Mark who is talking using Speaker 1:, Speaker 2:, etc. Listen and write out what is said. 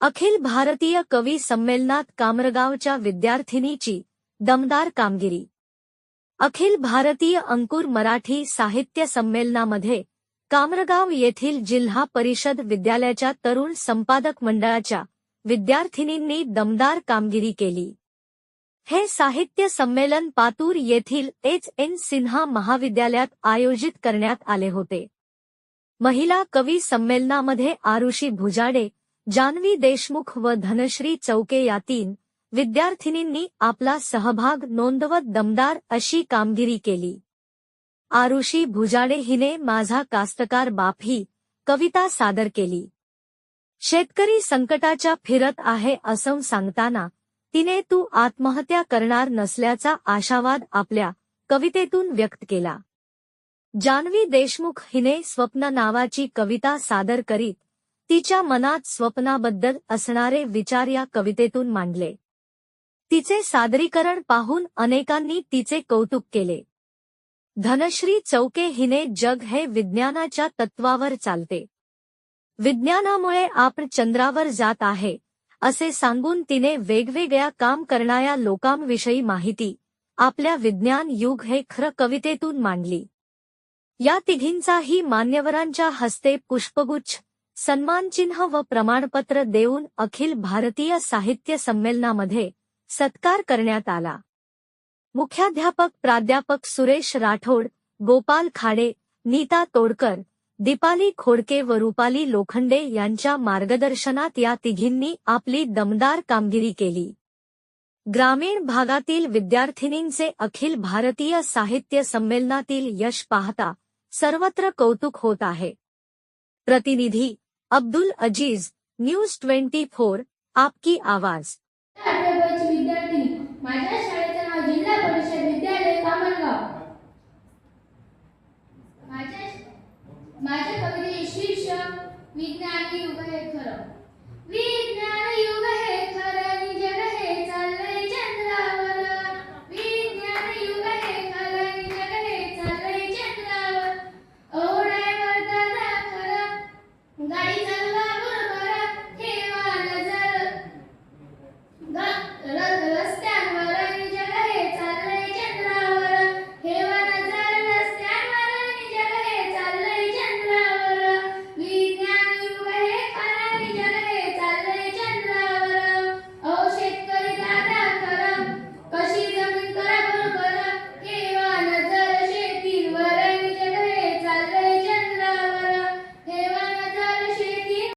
Speaker 1: अखिल भारतीय कवी संमेलनात कामरगावच्या विद्यार्थिनीची दमदार कामगिरी. अखिल भारतीय अंकुर मराठी साहित्य संमेलनामध्ये कामरगाव येथील जिल्हा परिषद विद्यालयाच्या तरुण संपादक मंडळाच्या विद्यार्थिनींनी दमदार कामगिरी केली. हे साहित्य संमेलन पातूर येथील एच. एन. सिन्हा महाविद्यालयात आयोजित करण्यात आले होते. महिला कवी संमेलनामध्ये आरुषी भुजाडे जानवी देशमुख व धनश्री चौके या तीन विद्यार्थिनींनी आपला सहभाग नोंदवत दमदार अशी कामगिरी केली. आरुषी भुजाडे हिने माझा कास्तकार बाप ही कविता सादर केली. शेतकरी संकटाच्या फिरत आहे असं सांगताना तिने तू आत्महत्या करणार नसल्याचा आशावाद आपल्या कवितेतून व्यक्त केला. जानवी देशमुख हिने स्वप्न नावाची कविता सादर करीत तिच्या मनात स्वप्नाबद्दल असणारे विचार या कवितेतून मांडले. तिचे सादरीकरण पाहून अनेकांनी तिचे कौतुक केले. धनश्री चौके हिने जग हे विज्ञानाच्या तत्वावर चालते. विज्ञानामुळे आपण चंद्रावर जात आहे असे सांगून तिने वेगवेगळ्या काम करणाऱ्या लोकांविषयी माहिती आपल्या विज्ञान युग हे खरं कवितेतून मांडली. या तिघींचाही मान्यवरांच्या हस्ते पुष्पगुच्छ सन्मानचिन्ह व प्रमाणपत्र देऊन अखिल भारतीय साहित्य संमेलनामध्ये सत्कार करण्यात आला. मुख्याध्यापक प्राध्यापक सुरेश राठोड गोपाल खाडे नीता तोडकर दीपाली खोडके व रुपाली लोखंडे यांच्या मार्गदर्शनात या तिघींनी आपली दमदार कामगिरी केली. ग्रामीण भागातील विद्यार्थिनींचे अखिल भारतीय साहित्य संमेलनातील यश पाहता सर्वत्र कौतुक होत आहे. प्रतिनिधि Abdul Aziz news twenty four आपकी आवाज.
Speaker 2: माझ्या नाव जिल्हा परिषद विद्यालय कामनगाव कवितेचे शीर्षक विज्ञान युग